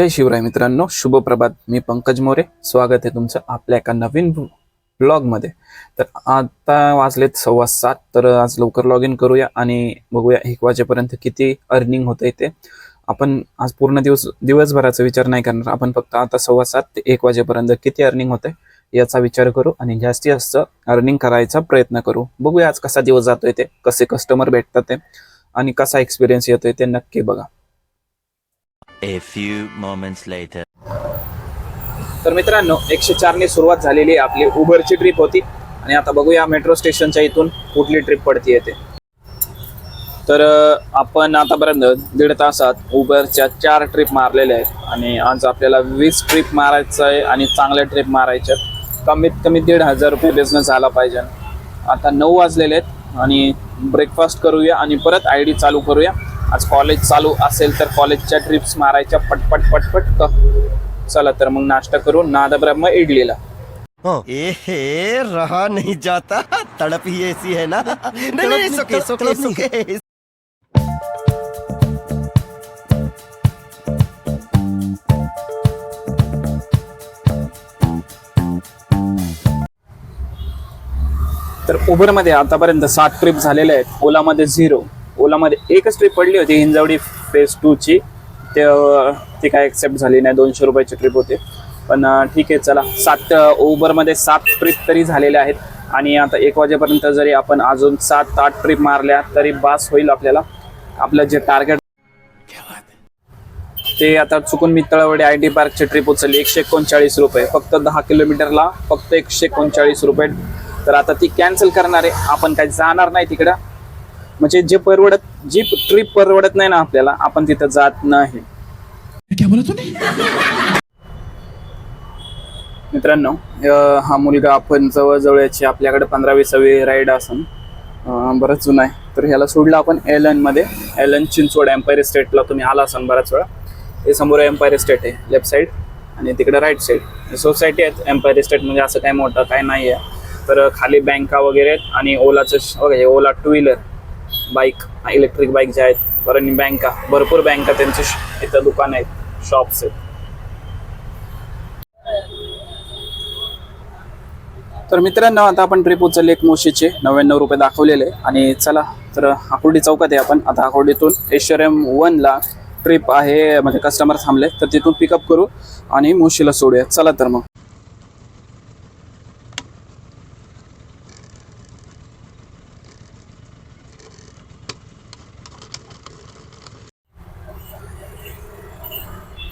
जय शिवराय मित्रांनो शुभ प्रभात. मी पंकज मोरे. स्वागत आहे तुमचं आपल्या एका नवीन ब्लॉगमध्ये. तर आता वाजलेत सव्वा सात तर आज लवकर लॉग इन करूया आणि बघूया एक वाजेपर्यंत किती अर्निंग होतंय ते. आपण आज पूर्ण दिवस दिवसभराचा विचार नाही करणार. आपण फक्त आता सव्वा सात ते एक वाजेपर्यंत किती अर्निंग होते याचा विचार करू आणि जास्तीत जास्त अर्निंग करायचा प्रयत्न करू. बघूया आज कसा दिवस जातोय ते कसे कस्टमर भेटतात ते आणि कसा एक्सपिरियन्स येतोय ते नक्की बघा. A few moments later. तर मित्रांनो एकशे चारने सुरुवात झालेली आहे आपली उबरची ट्रिप होती. आणि आता बघूया मेट्रो स्टेशनच्या इथून कुठली ट्रिप पडती येते तर आपण आतापर्यंत दीड तासात उबरच्या चार ट्रिप मारलेल्या आहेत. आणि आज आपल्याला वीस ट्रिप मारायचं आहे आणि चांगल्या ट्रिप मारायच्या आहेत. कमीत कमी दीड हजार रुपये बिझनेस झाला पाहिजे. आता नऊ वाजलेले आहेत आणि ब्रेकफास्ट करूया आणि परत आय डी चालू करूया. आज कॉलेज चालू असेल तर कॉलेजच्या ट्रिप्स मारायच्या पटपट पटपट क- चला तर मग नाश्ता करू नादब्रह्म इडलीला. ए हे रहा नहीं जाता. तड़प ही ऐसी है ना. नहीं नहीं सुके सुके सुके तर उबरमध्ये आतापर्यंत सात ट्रिप झालेल्या आहेत. ओलामध्ये झिरो ओलामध्ये एकच ट्रिप पडली होती हिंजवडी फेज टूची ते ती काय ॲक्सेप्ट झाली नाही दोनशे रुपयाची ट्रिप होती. पण ठीक आहे चला. सात ओव्हरमध्ये उबरमध्ये सात ट्रिप तरी झालेल्या आहेत. आणि आता एक वाजेपर्यंत जरी आपण अजून सात आठ ट्रिप मारल्या तरी बास होईल आपल्याला. आपलं जे टार्गेट ते आता चुकून मी तळवडे आय टी पार्कची ट्रिप उचलली. एकशे एकोणचाळीस रुपये. फक्त दहा किलोमीटरला फक्त एकशे एकोणचाळीस रुपये. तर आता ती कॅन्सल करणार. आहे आपण काही जाणार नाही तिकडं. म्हणजे जे परवडत जी ट्रिप परवडत नाही ना आपल्याला आपण तिथं जात नाही. मित्रांनो हा मुलगा आपण जवळजवळ याची आपल्याकडे पंधरा विसावी राईड असून बरंच जुना आहे. तर ह्याला सोडलं आपण एलनमध्ये एलन चिंचवड एम्पायर इस्टेटला तुम्ही आला असाल बराच वेळा. हे समोर एम्पायर इस्टेट आहे लेफ्ट साईड आणि तिकडे राईट साईड सोसायटी आहेत एम्पायर इस्टेट म्हणजे असं काही मोठं काही नाही आहे तर खाली बँका वगैरे आहेत आणि ओलाचं बघा हे Ola two wheeler bike electric bike ज्या आहेत बरं आणि बँका भरपूर बँका त्यांचे इथं दुकान आहेत शॉप्स आहेत. तर मित्रांनो आता आपण ट्रिप उचलली एक मोशीचे नव्याण्णव रुपये दाखवलेले. आणि चला तर आकुर्डी चौकात आहे आपण. आता आकुर्डीतून एम वनला ट्रिप आहे म्हणजे कस्टमर थांबले तर तिथून पिकअप करू आणि मोशीला सोडूया. चला तर मग.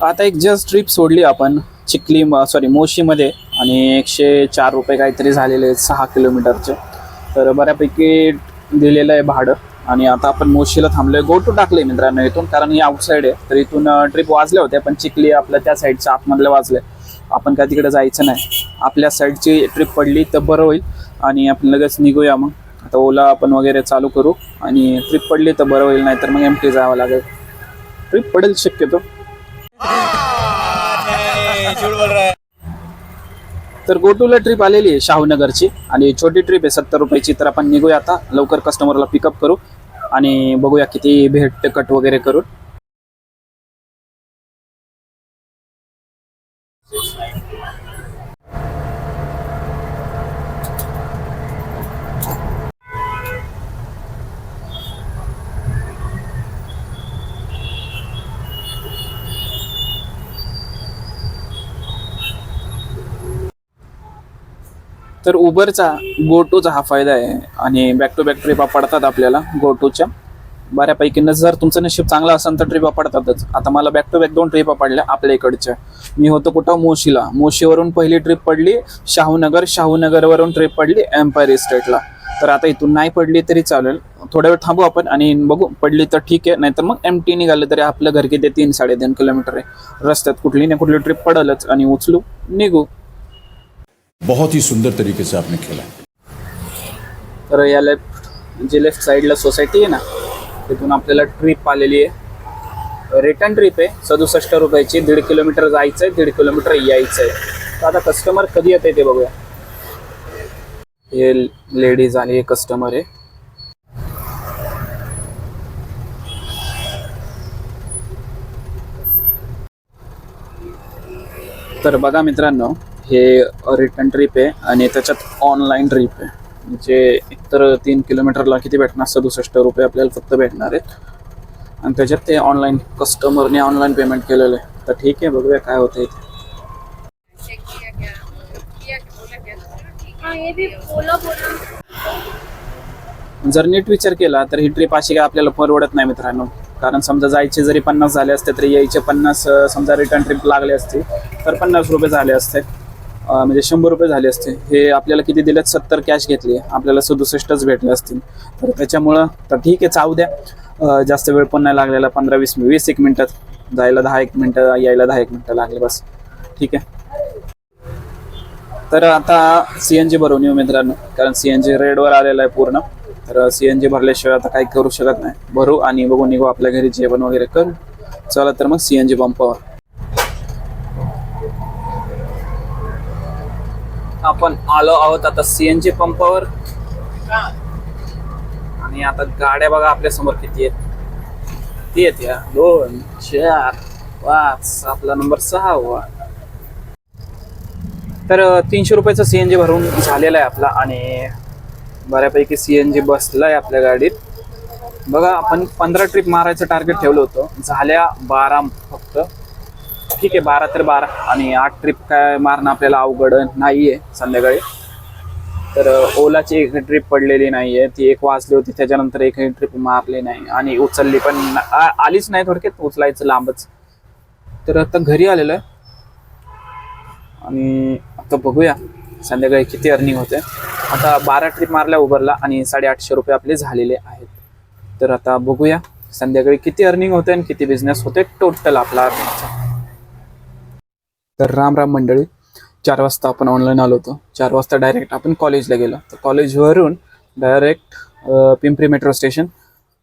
आता एक जस्ट ट्रिप सोडली आपण. चिखली सॉरी मोशीमध्ये आणि एकशे चार रुपये काहीतरी झालेले आहेत सहा किलोमीटरचे. तर बऱ्यापैकी दिलेलं आहे भाडं. आणि आता आपण मोशीला थांबलोय. गो टू टाकले मित्रांनो इथून कारण ही आउटसाईड आहे. तर इथून ट्रिप वाजल्या होत्या पण चिखली आपल्या त्या साईडच्या आतमधल्या वाजले आपण काय तिकडे जायचं नाही. आपल्या साईडची ट्रिप पडली तर बरं होईल. आणि आपण लगेच निघूया मग. आता ओला आपण वगैरे चालू करू. आणि ट्रिप पडली तर बरं होईल नाही तर मग एम टी जावं लागेल. ट्रिप पडेल शक्यतो. तर गोटूला ट्रिप आलेली आहे शाहूनगरची आणि छोटी ट्रिप आहे सत्तर रुपयाची. तर आपण निघूया आता. लवकर कस्टमरला पिकअप करू आणि बघूया किती भेट कट वगैरे करून. तर उबरचा गो टूचा हा फायदा आहे आणि बॅक टू बॅक ट्रिपा पडतात आपल्याला गो टूच्या बऱ्यापैकी न जर तुमचं नशीब चांगलं असेल तर ट्रिपा पडतातच. आता मला बॅक टू बॅक दोन ट्रिपा पडल्या आपल्या इकडच्या. मी होतो कुठं? मोशीला. मोशीवरून पहिली ट्रिप पडली शाहूनगर. शाहूनगरवरून ट्रिप पडली एम्पायर इस्टेटला तर आता इथून नाही पडली तरी चालेल. थोड्या वेळ थांबू आपण आणि बघू. पडली तर ठीक आहे नाहीतर मग एम टी निघालं तरी आपलं घर किती? तीन साडेतीन किलोमीटर आहे. रस्त्यात कुठली ना कुठली ट्रिप पडलच आणि उचलू निघू. बहुत ही सुंदर तरीके से आपने खेला तर या लेफ्ट जे लेफ्ट साईडला सोसायटी आहे ना तिथून आपल्याला ट्रिप आलेली आहे. रिटर्न ट्रिप आहे सदुसष्ट रुपयाची दीड किलोमीटर जायचं आहे दीड किलोमीटर यायचं आहे तर आता कस्टमर कधी येते ते बघूया. हे लेडीज आणि कस्टमर आहे. तर बघा मित्रांनो हे रिटर्न ट्रिप आहे आणि त्याच्यात ऑनलाईन ट्रिप आहे. म्हणजे एकतर तीन किलोमीटरला किती भेटणार सदुसष्ट रुपये आपल्याला फक्त भेटणार आहेत. आणि त्याच्यात ते ऑनलाईन कस्टमरने ऑनलाईन पेमेंट केलेलं आहे. तर ठीक आहे बघूया काय होतं इथे हाँ ये भी बोला बोला जर नीट विचार केला तर ही ट्रिप अशी काय आपल्याला परवडत नाही मित्रांनो. कारण समजा जायचे जरी पन्नास झाले असते तरी यायचे पन्नास समजा रिटर्न ट्रिप लागले असते तर पन्नास रुपये झाले असते. म्हणजे शंभर रुपये झाले असते हे आपल्याला किती दिल्यात सत्तर कॅश घेतली. आपल्याला सदुसष्टच भेटले असतील. तर त्याच्यामुळं तर ठीक आहे चाव द्या. जास्त वेळ पण नाही लागलेला. पंधरा वीस वीस एक मिनटात. जायला दहा एक मिनटं यायला दहा एक मिनटं लागले बस. ठीक आहे. तर आता सी एन जी भरून येऊ मित्रांनो. कारण सी एन जी रेडवर आलेलं आहे पूर्ण. तर सी एन जी भरल्याशिवाय आता काही करू शकत नाही. भरू आणि बघू निघू आपल्या घरी जेवण वगैरे करू. चला तर मग सी एन जी पंपावर आपण आलो आहोत आता सी पंपावर आणि आता गाड्या बघा आपल्यासमोर किती आहेत. किती आहेत या? दोन चार पाच आपला नंबर सहा वा तर तीनशे रुपयाचं सी एन जी भरून झालेला आहे आपला आणि बऱ्यापैकी सी एन जी बसला आहे आपल्या गाडीत. बघा आपण पंधरा ट्रिप मारायचं टार्गेट ठेवलं होतं. झाल्या बारा फक्त. ठीक आहे बारा तर बारा. आणि आठ ट्रिप काय मारणं आपल्याला अवघड नाही आहे संध्याकाळी. तर ओलाची एक ट्रिप पडलेली नाही आहे ती एक वाजली होती त्याच्यानंतर एकही ट्रिप मारली नाही. आणि उचलली पण आलीच नाही थोडक्यात उचलायचं लांबच. तर आता घरी आलेलं आहे. आणि आता बघूया संध्याकाळी किती अर्निंग होते आता बारा ट्रिप मारल्या उबरला आणि साडेआठशे रुपये आपले झालेले आहेत. तर आता बघूया संध्याकाळी किती अर्निंग होते आणि किती बिझनेस होते टोटल आपला. अर्निंगचा तर राम राम मंडळी चार वाजता आपण ऑनलाईन आलो होतो. चार वाजता डायरेक्ट आपण कॉलेजला गेलो. तर कॉलेजवरून डायरेक्ट पिंपरी मेट्रो स्टेशन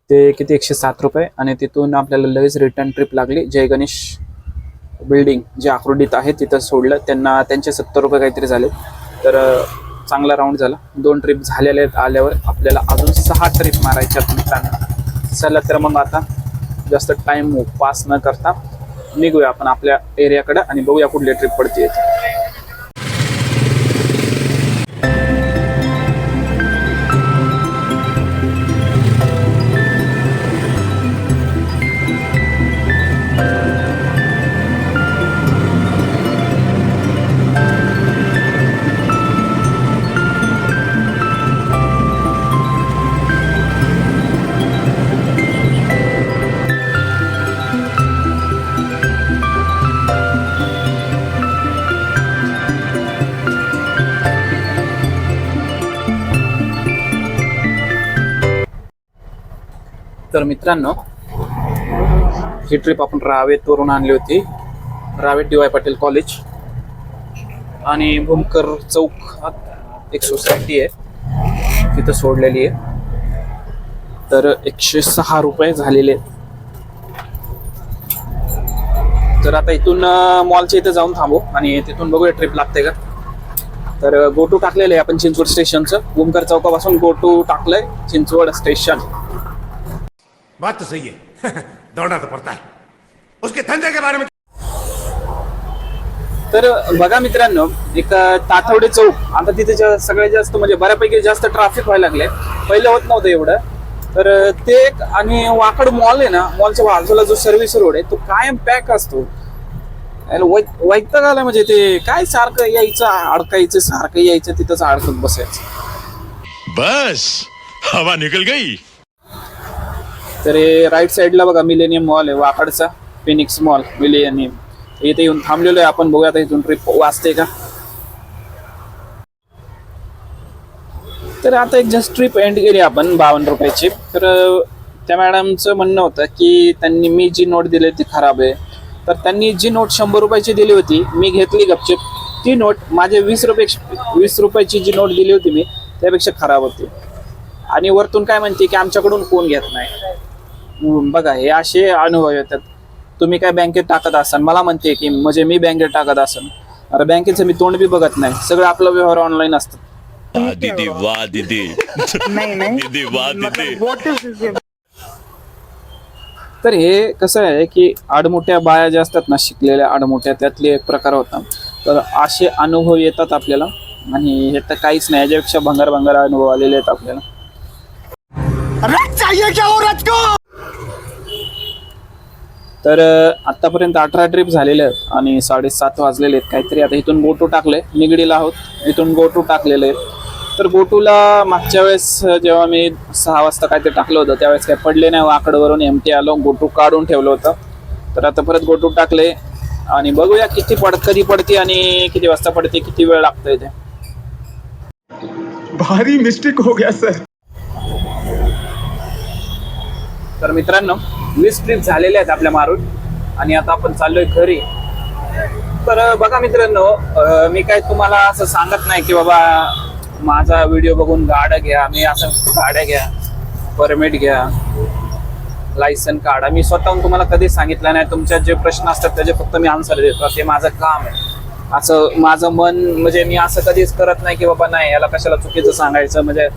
ते किती एकशे सात रुपये आणि तिथून आपल्याला लगेच रिटर्न ट्रिप लागली. जय गणेश बिल्डिंग जे आक्रोडीत आहे तिथं सोडलं. त्यांना त्यांचे सत्तर रुपये काहीतरी झाले. तर चांगला राऊंड झाला. दोन ट्रिप झालेले आहेत आल्यावर आपल्याला अजून सहा ट्रिप मारायच्या मित्रांना. चला तर मग आता जास्त टाईम पास न करता निघूया आपण आपल्या एरियाकडे आणि बघूया कुठली ट्रिप पडते मित्रांनो ही ट्रिप आपण रावेतवरून आणली होती. Ravet D Y Patil college आणि भूमकर चौकात एक सोसायटी आहे. तिथं सोडलेली आहे. तर एकशे सहा रुपये झालेले आहेत. तर आता इथून मॉलच्या इथे जाऊन थांबू आणि तिथून बघूया ट्रिप लागते का. तर गोटू टाकलेलं आहे आपण चिंचवड स्टेशनचं भूमकर चौकापासून गोटू टाकलंय चिंचवड स्टेशन बात तो सही है। दौड़ना तो पड़ता है। उसके धंधे के बारे में तर बघा मित्रांनो एक तातवडे चौक. आता तिथे जा- सगळ्यात जास्त म्हणजे बऱ्यापैकी जास्त ट्रॅफिक व्हायला लागले पहिलं होत नव्हतं एवढं. तर ते एक आणि वाकड मॉल आहे ना मॉलच्या बाजूला जो सर्व्हिस रोड आहे तो कायम पॅक असतो. याला वै- वैताग आला म्हणजे ते काय सारखं यायचं अडकायचं सारखं यायचं तिथंच अडकत बसायचं. बस हवा निकल गई. तर हे राईट साईडला बघा मिलेनियम मॉल आहे वाकडचा फिनिक्स मॉल मिलेनियम इथे येऊन थांबलेलो आहे आपण बघूया आता इथून ट्रिप वाचते का. तर आता एक जस्ट ट्रिप एंड केली आपण बावन्न रुपयाची. तर त्या मॅडमचं म्हणणं होतं की त्यांनी मी जी नोट दिली ती खराब आहे. तर त्यांनी जी नोट शंभर रुपयाची दिली होती मी घेतली गपचिप. ती नोट माझ्या वीस रुपये वीस रुपयाची जी नोट दिली होती मी त्यापेक्षा खराब होती. आणि वरतून काय म्हणते की आमच्याकडून कोण घेत नाही. बघा हे असे अनुभव येतात. तुम्ही काय बँकेत टाकत असाल मला म्हणते की म्हणजे मी बँकेत टाकत असाल अरे बँकेचं मी तोंड बी बघत नाही सगळं आपलं व्यवहार ऑनलाईन असतं. वाह दीदी वाह दीदी. दीदी वाह दीदी. तर हे कसं आहे की आडमोठ्या बाया ज्या असतात ना शिकलेल्या आडमोठ्या त्यातले एक प्रकार होता. तर असे अनुभव येतात आपल्याला आणि हे तर काहीच नाही याच्यापेक्षा भंगार भंगार अनुभव आलेले आहेत आपल्याला रथ चाहिए क्या औरत को तर अ, आतापर्यंत अठरा ट्रिप झालेले आहेत आणि साडेसात वाजलेले आहेत. काहीतरी आता इथून गोटू टाकले. निगडीला आहोत. इथून गोटू टाकलेले आहेत. तर गोटूला मागच्या वेळेस जेव्हा मी सहा वाजता काहीतरी टाकलं होतं त्यावेळेस काही पडले नाही. वाकडवरून एमटी आलो. गोटू काढून ठेवलं होतं. तर आता परत गोटू टाकले. आणि बघूया किती पड कधी पडते आणि किती वाजता पडते किती वेळ लागतोय ते भारी मिस्टेक हो गया सर तर मित्रांनो वीस ट्रिप झालेल्या आहेत आपल्या मारून. आणि आता आपण चाललोय घरी. तर बघा मित्रांनो मी काय तुम्हाला असं सांगत नाही की बाबा माझा व्हिडिओ बघून गाड्या घ्या मी असं गाड्या घ्या परमिट घ्या लायसन काढा. मी स्वतःहून तुम्हाला कधीच सांगितलं नाही. तुमच्या जे प्रश्न असतात त्याचे फक्त मी आन्सर देतो. ते माझं काम आहे. असं माझं मन म्हणजे मी असं कधीच करत नाही की बाबा नाही याला कशाला चुकीचं सांगायचं? म्हणजे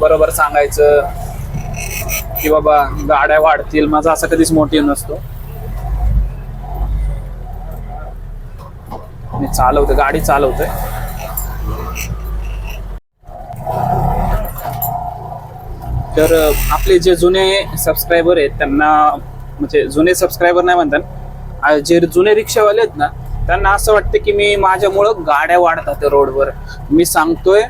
बरोबर सांगायचं की बाबा गाड्या वाढतील माझा असा कधीच मोटिव्ह नसतो. मी चालवतो गाडी चालवतोय. तर आपले जे जुने सबस्क्रायबर आहेत त्यांना म्हणजे जुने सबस्क्रायबर नाही म्हणतात जे जुने रिक्षावाले आहेत ना त्यांना असं वाटतं की मी माझ्यामुळं गाड्या वाढतात रोडवर. मी सांगतोय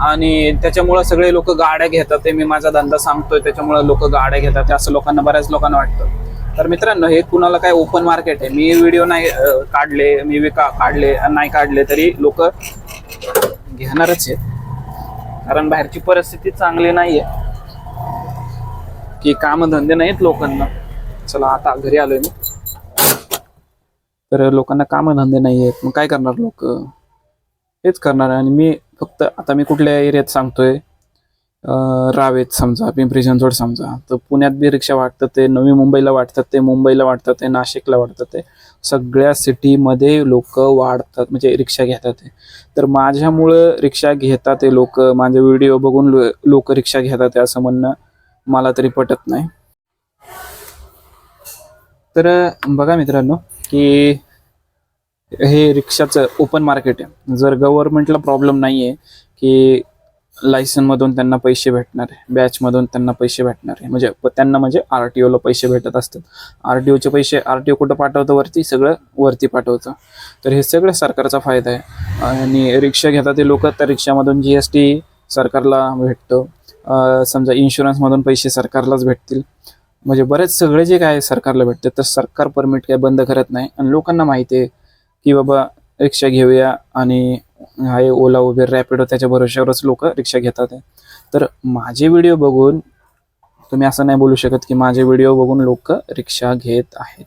आणि त्याच्यामुळं सगळे लोक गाड्या घेतात ते मी माझा धंदा सांगतोय त्याच्यामुळं लोक गाड्या घेतात असं लोकांना बऱ्याच लोकांना वाटतं. तर मित्रांनो हे कुणाला काय ओपन मार्केट आहे? मी व्हिडिओ नाही काढले मी विका काढले नाही काढले तरी लोक घेणारच आहेत. कारण बाहेरची परिस्थिती चांगली नाहीये. की कामधंदे नाहीत लोकांना. चला आता घरी आलोय मी. तर लोकांना कामधंदे नाही आहेत मग काय करणार लोक? हेच करणार आणि मी फक्त आता मी कुठल्या एरियात सांगतोय रावेत समजा पिंपरी चिंचवड समजा तर पुण्यात बी रिक्षा वाटतात ते नवी मुंबईला वाटतात ते मुंबईला वाटतात ते नाशिकला वाटतात ते सगळ्या सिटीमध्ये लोक वाढतात म्हणजे रिक्षा घेतात ते. तर माझ्यामुळं रिक्षा घेतात ते लोक माझे व्हिडिओ बघून लोक रिक्षा घेतात ते असं म्हणणं मला तरी पटत नाही. तर बघा मित्रांनो की हे रिक्षाचं ओपन मार्केट आहे. जर गव्हर्नमेंटला प्रॉब्लेम नाही आहे की लायसनमधून त्यांना पैसे भेटणार आहे बॅचमधून त्यांना पैसे भेटणार आहे. म्हणजे त्यांना म्हणजे आर टी ओला पैसे भेटत असतात. आर टी ओचे पैसे आर टी ओ कुठं पाठवतं वरती? सगळं वरती पाठवतं. तर हे सगळं सरकारचा फायदा आहे. आणि रिक्षा घेतात ते लोक त्या रिक्षामधून जी एस टी सरकारला भेटतं. समजा इन्शुरन्समधून पैसे सरकारलाच भेटतील. म्हणजे बरेच सगळे जे काय सरकारला भेटते तर सरकार परमिट काय बंद करत नाही. आणि लोकांना माहिती आहे की बाबा रिक्षा घेऊया आणि आहे ओला उबेर रॅपिडो त्याच्या भरोश्यावरच लोक रिक्षा घेतात. तर माझे व्हिडिओ बघून तुम्ही असं नाही बोलू शकत की माझे व्हिडिओ बघून लोक रिक्षा घेत आहेत.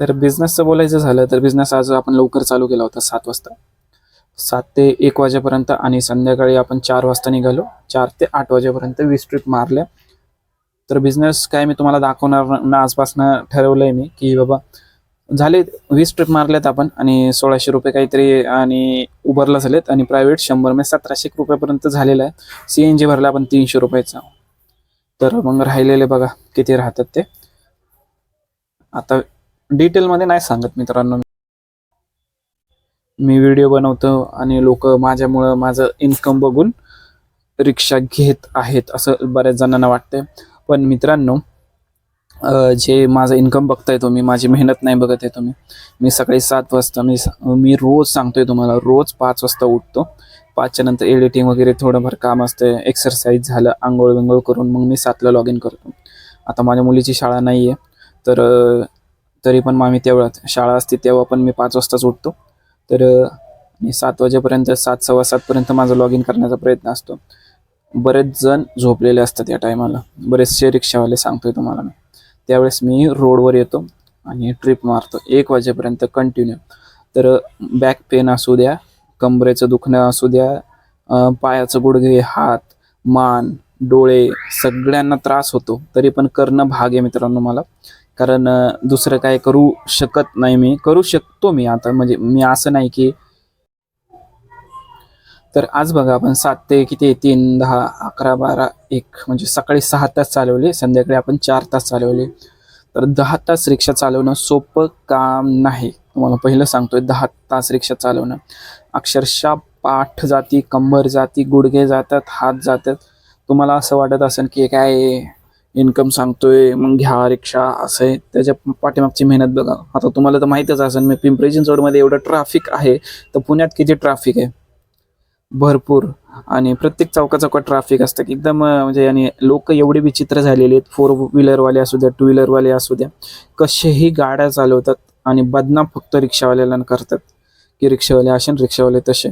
तर बिझनेसचं बोलायचं झालं तर बिझनेस आज आपण लवकर चालू केला होता सात वाजता. सात ते एक वाजेपर्यंत आणि संध्याकाळी आपण चार वाजता निघालो. चार ते आठ वाजेपर्यंत वीस ट्रिप मारल्या. तर बिझनेस काय मी तुम्हाला दाखवणार ना आजपासनं ठरवलंय मी की बाबा झाले वीस ट्रिप मारल्यात आपण आणि सोळाशे रुपये काहीतरी आणि उबरला झालेत आणि प्रायव्हेट शंभर म्हणजे सतराशे रुपयापर्यंत झालेलं आहे. सी एन जी भरला आपण तीनशे रुपयाचा. तर मग राहिलेले बघा किती राहतात ते. आता डिटेलमध्ये नाही सांगत मित्रांनो मी. व्हिडिओ बनवतो आणि लोक माझ्यामुळं माझं इन्कम बघून रिक्षा घेत आहेत असं बऱ्याच जणांना वाटतंय. पण मित्रांनो जे माझं इन्कम बघताय तुम्ही माझी मेहनत नाही बघत आहे तुम्ही मी सकाळी सात वाजता मी मी रोज सांगतोय तुम्हाला रोज पाच वाजता उठतो पाचच्या नंतर एडिटिंग वगैरे थोडंफार काम असतं एक्सरसाइज झालं आंघोळ विंघोळ करून मग मी सातला लॉग इन करतो. आता माझ्या मुलीची शाळा नाही आहे तर तरी पण मग आम्ही तेवढ्यात शाळा असते तेव्हा पण मी पाच वाजताच उठतो तर मी सात वाजेपर्यंत सात सव्वा सातपर्यंत माझा लॉग इन करण्याचा प्रयत्न असतो. बरेच जण झोपलेले असतात या टायमाला. बरेचसे रिक्षावाले सांगतोय तुम्हाला मी. त्यावेळेस मी रोडवर येतो आणि ट्रिप मारतो. एक वाजेपर्यंत कंटिन्यू तर बॅक पेन असू द्या कंबरेचं दुखणं असू द्या पायाचं गुडघे हात मान डोळे सगळ्यांना त्रास होतो. तरी पण करणं भाग आहे मित्रांनो मला. कारण दुसरं काय करू शकत नाही मी. करू शकतो मी आता. म्हणजे मी असं नाही की तर आज बघा आपण सात ते किती तीन दहा अकरा बारा एक म्हणजे सकाळी सहा तास चालवले संध्याकाळी आपण चार तास चालवले. तर दहा तास रिक्षा चालवणं सोपं काम नाही. तुम्हाला पहिलं सांगतोय दहा तास रिक्षा चालवणं. अक्षरशः पाठ जाती कंबर जाती गुडघे जातात हात जातात. तुम्हाला असं वाटत असेल की काय इन्कम सांगतोय मग घ्या रिक्षा असं आहे. त्याच्या पाठीमागची मेहनत बघा. आता तुम्हाला तर माहीतच असेल मी पिंपरी चिंचवडमध्ये एवढं ट्रॅफिक आहे तर पुण्यात किती ट्रॅफिक आहे? भरपूर. आणि प्रत्येक चौका चौकात ट्रॅफिक असतं की एकदम म्हणजे आणि लोक एवढे विचित्र झालेले आहेत. फोर व्हीलरवाले असू द्या टू व्हीलरवाले असू द्या. कसेही गाड्या चालवतात आणि बदनाम फक्त रिक्षावाल्याला करतात. की रिक्षावाले असे रिक्षावाले तसे.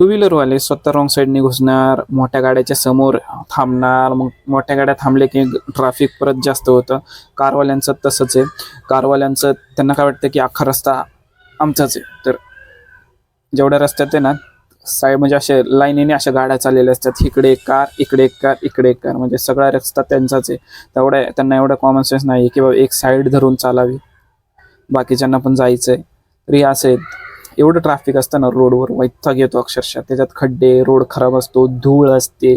टू व्हीलरवाले स्वतः रॉंग साईडने घुसणार मोठ्या गाड्याच्या समोर थांबणार मग मोठ्या गाड्या थांबले की ट्रॅफिक परत जास्त होतं. कारवाल्यांचं तसंच आहे. कारवाल्यांचं त्यांना काय वाटतं की अख्खा रस्ता आमचाच आहे. तर जेवढ्या रस्त्यात आहे ना साईड म्हणजे असे लाईनीने अशा गाड्या चाललेल्या असतात. इकडे एक कार इकडे एक कार इकडे एक कार. म्हणजे सगळा रस्ता त्यांचाच आहे. तेवढ्या त्यांना एवढा कॉमन सेन्स नाही आहे की बाबा एक साईड धरून चालावी. बाकीच्यांना पण जायचं आहे तरी असं एवढं ट्रॅफिक असतं ना रोडवर वैताग येतो अक्षरशः. त्याच्यात खड्डे रोड खराब असतो धूळ असते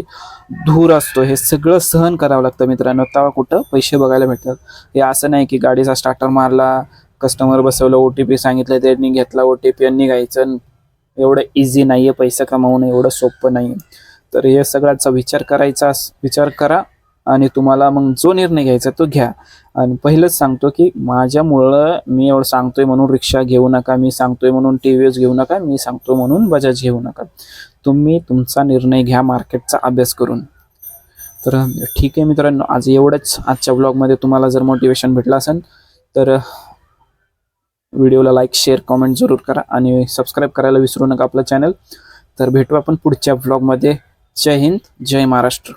धूर असतो. हे सगळं सहन करावं लागतं मित्रांनो. तेव्हा कुठं पैसे बघायला भेटतात. हे असं नाही की गाडीचा स्टार्टर मारला कस्टमर बसवलं ओ टी पी सांगितलं त्यांनी घेतला ओ टी पी आणि निघायचं एवढं इझी नाही आहे पैसे कमावणं एवढं सोपं नाही तर हे सगळ्याचा विचार करायचा अस- विचार करा आणि तुम्हाला मग जो निर्णय घ्यायचा तो घ्या. आणि पहिलंच सांगतो की माझ्यामुळं मी एवढं सांगतोय म्हणून रिक्षा घेऊ नका मी सांगतोय म्हणून टी व्ही एस घेऊ नका मी सांगतोय म्हणून बजाज घेऊ नका. तुम्ही तुमचा निर्णय घ्या मार्केटचा अभ्यास करून. तर ठीक आहे मित्रांनो आज एवढंच. आजच्या ब्लॉगमध्ये तुम्हाला जर मोटिवेशन भेटलं असेल तर व्हिडिओला लाईक शेअर कॉमेंट जरूर करा आणि सबस्क्राईब करायला विसरू नका आपलं चॅनल. तर भेटू आपण पुढच्या ब्लॉगमध्ये जय हिंद जय महाराष्ट्र.